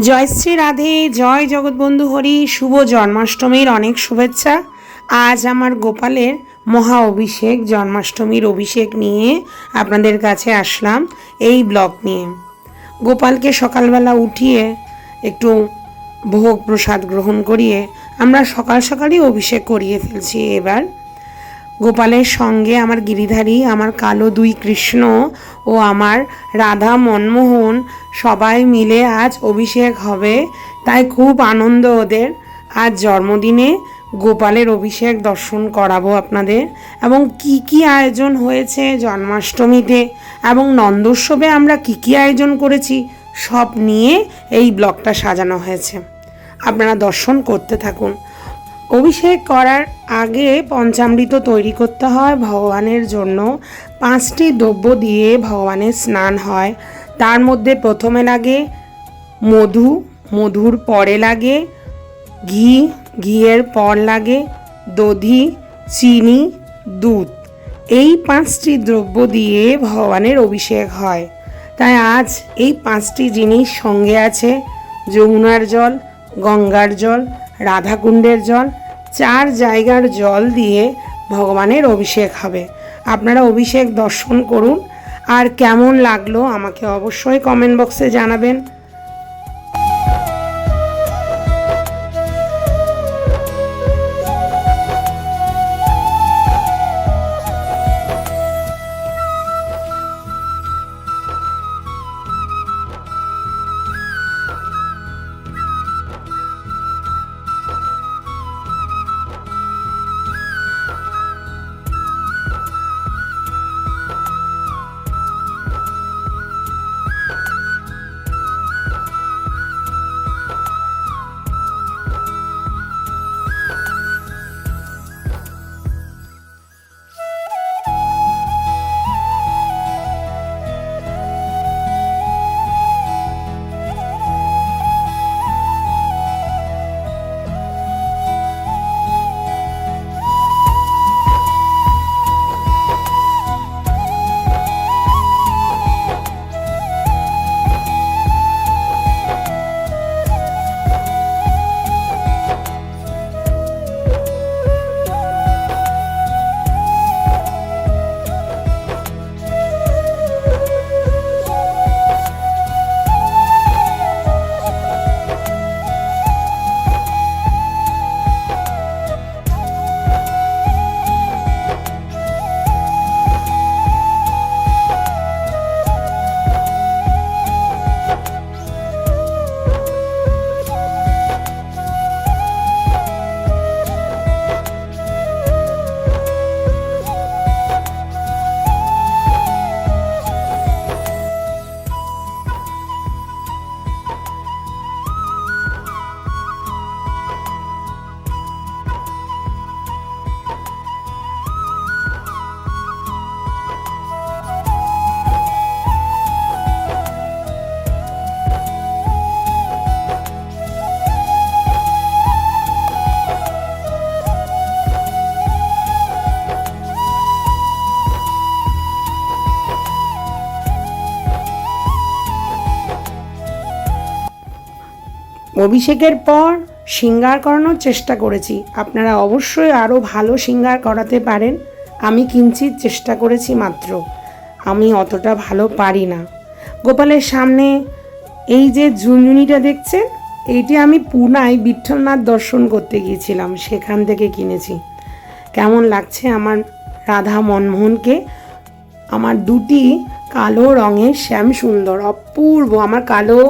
জয়শ্রী রাধে, জয় জগৎবন্ধু হরি, শুভ জন্মাষ্টমীর অনেক শুভেচ্ছা। আজ আমার গোপালের মহা অভিষেক, জন্মাষ্টমীর অভিষেক নিয়ে আপনাদের কাছে আসলাম এই ব্লগ নিয়ে। গোপালকে সকালবেলা উঠিয়ে একটু ভোগ প্রসাদ গ্রহণ করিয়ে আমরা সকাল সকালই অভিষেক করিয়ে ফেলছি এবার। গোপালের সঙ্গে আমার গিরিধারী, আমার কালো দুই কৃষ্ণ ও আমার রাধা মনমোহন সবাই মিলে আজ অভিষেক হবে। তাই খুব আনন্দ ওদের। আজ জন্মদিনে গোপালের অভিষেক দর্শন করাবো আপনাদের। এবং কি কি আয়োজন হয়েছে জন্মাষ্টমীতে এবং নন্দোৎসবে আমরা কি কি আয়োজন করেছি, সব নিয়ে এই ব্লগটা সাজানো হয়েছে। আপনারা দর্শন করতে থাকুন। অভিষেক করার আগে পঞ্চামৃত তৈরি করতে হয় ভগবানের জন্য। পাঁচটি দ্রব্য দিয়ে ভগবানের স্নান হয়। তার মধ্যে প্রথমে লাগে মধু, মধুর পরে লাগে ঘি, ঘিয়ের পর লাগে দধি, চিনি, দুধ। এই পাঁচটি দ্রব্য দিয়ে ভগবানের অভিষেক হয়। তাই আজ এই পাঁচটি জিনিস সঙ্গে আছে যমুনার জল, গঙ্গার জল, রাধাকুণ্ডের জল চার জায়গার জল দিয়ে ভগবানের অভিষেক হবে। আপনারা অভিষেক দর্শন করুন। আর কেমন লাগল আমাকে অবশ্যই কমেন্ট বক্সে জানাবেন। অভিষেকের পর সিঙ্গার করানোর চেষ্টা করেছি। আপনারা অবশ্যই আরও ভালো সিঙ্গার করাতে পারেন। আমি কিঞ্চিত চেষ্টা করেছি মাত্র। আমি অতটা ভালো পারি না। গোপালের সামনে এই যে ঝুনঝুনিটা দেখছেন, এইটি আমি পুনায় বিঠ্ঠলনাথ দর্শন করতে গিয়েছিলাম, সেখান থেকে কিনেছি। কেমন লাগছে আমার রাধা মনমোহনকে? আমার দুটি কালো রঙের শ্যাম সুন্দর অপূর্ব। আমার কালো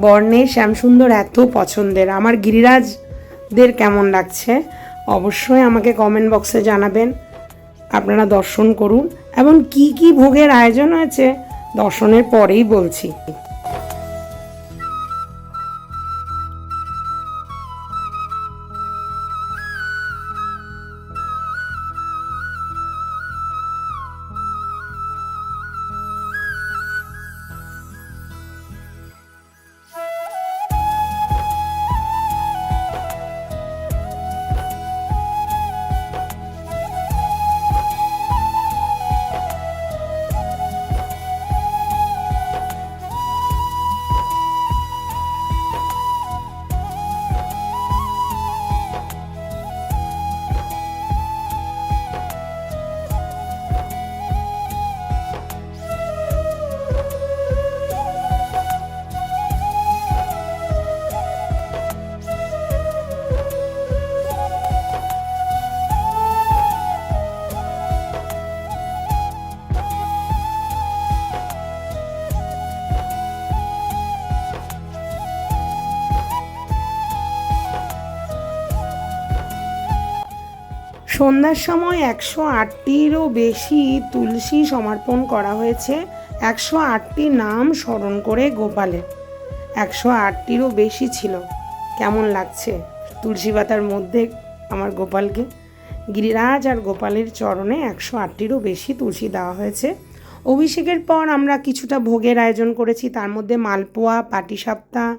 বর্ণের শ্যামসুন্দর এত পছন্দের। আমার গিরিরাজদের কেমন লাগছে? অবশ্যই আমাকে কমেন্ট বক্সে জানাবেন। আপনারা দর্শন করুন। এবং কি কি ভোগের আয়োজন হয়েছে, দর্শনের পরেই বলছি। সন্ধ্যার সময় একশো আটটিরও বেশি তুলসী সমর্পণ করা হয়েছে। একশো আটটি নাম স্মরণ করে গোপালের। একশো আটটিরও বেশি ছিল। কেমন লাগছে তুলসী পাতার মধ্যে আমার গোপালকে? গিরিরাজ আর গোপালের চরণে একশো আটটিরও বেশি তুলসী দেওয়া হয়েছে। অভিষেকের পর আমরা কিছুটা ভোগের আয়োজন করেছি। তার মধ্যে মালপোয়া, পাটিসাপ্তা,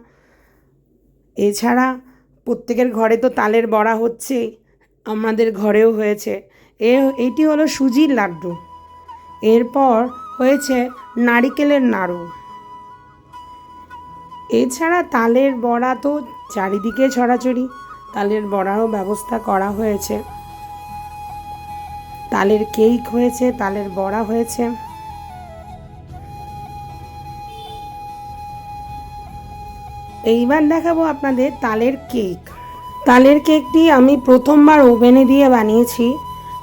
এছাড়া প্রত্যেকের ঘরে তো তালের বড়া হচ্ছে। আমাদের ঘরেও হয়েছে। এ, এটি হলো সুজির লাড্ডু। এরপর হয়েছে নারিকেলের নাড়ু। এছাড়া তালের বড়া তো চারিদিকে ছড়াছড়ি। তালের বড়ারও ব্যবস্থা করা হয়েছে। তালের কেক হয়েছে, তালের বড়া হয়েছে। এইবার দেখাবো আপনাদের তালের কেক। তালের কেকটি আমি প্রথমবার ওভেনে দিয়ে বানিয়েছি।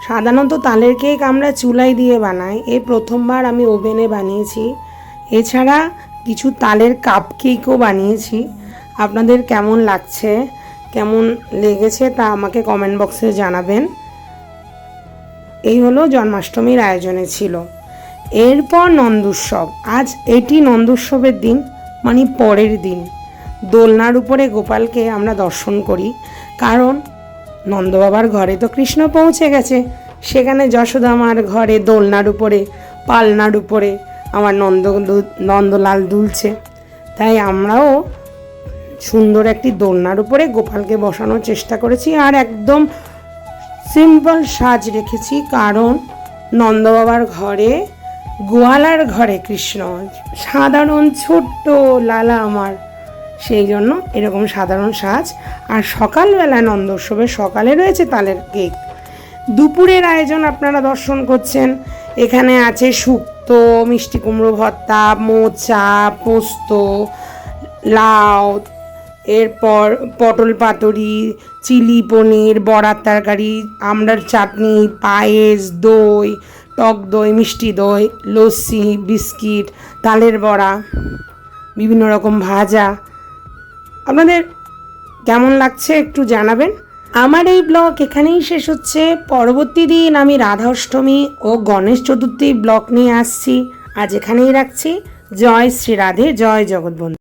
সাধারণত তালের কেক আমরা চুলায় দিয়ে বানাই। এ প্রথমবার আমি ওভেনে বানিয়েছি। এছাড়া কিছু তালের কাপ কেকও বানিয়েছি। আপনাদের কেমন লাগছে? কেমন লেগেছে তা আমাকে কমেন্ট বক্সে জানাবেন। এই হলো জন্মাষ্টমীর আয়োজনে ছিল। এরপর নন্দোৎসব। আজ এটি নন্দোৎসবের দিন মানে পরের দিন। দোলনার উপরে গোপালকে আমরা দর্শন করি। কারণ নন্দবাবার ঘরে তো কৃষ্ণ পৌঁছে গেছে। সেখানে যশোদামার ঘরে, দোলনার উপরে, পালনার উপরে আমার নন্দ নন্দলাল দুলছে। তাই আমরাও সুন্দর একটি দোলনার উপরে গোপালকে বসানোর চেষ্টা করেছি আর একদম সিম্পল সাজ রেখেছি। কারণ নন্দবাবার ঘরে, গোয়ালার ঘরে কৃষ্ণ, সাধারণ ছোট্ট লালা আমার সেই জন্য এরকম সাধারণ সাজ। আর সকালবেলা নন্দোৎসবের সকালে রয়েছে তালের কেক। দুপুরের আয়োজন আপনারা দর্শন করছেন। এখানে আছে শুক্তো, মিষ্টি কুমড়ো ভর্তা, মোচা, পোস্ত, লাউ, এরপর পটল পাতুরি, চিলি পনির, বড়ার তরকারি, আমড়ার চাটনি, পায়েস, দই, টক দই, মিষ্টি দই, লস্যি, বিস্কিট, তালের বড়া, বিভিন্ন রকম ভাজা। আপনাদের কেমন লাগছে একটু জানাবেন। আমার এই ব্লগ এখানেই শেষ হচ্ছে। পরবর্তী দিন আমি রাধা অষ্টমী ও গণেশ চতুর্থী ব্লগ নিয়ে আসছি। আজ এখানেই রাখছি। জয় শ্রী রাধে, জয় জগৎবন্ধু।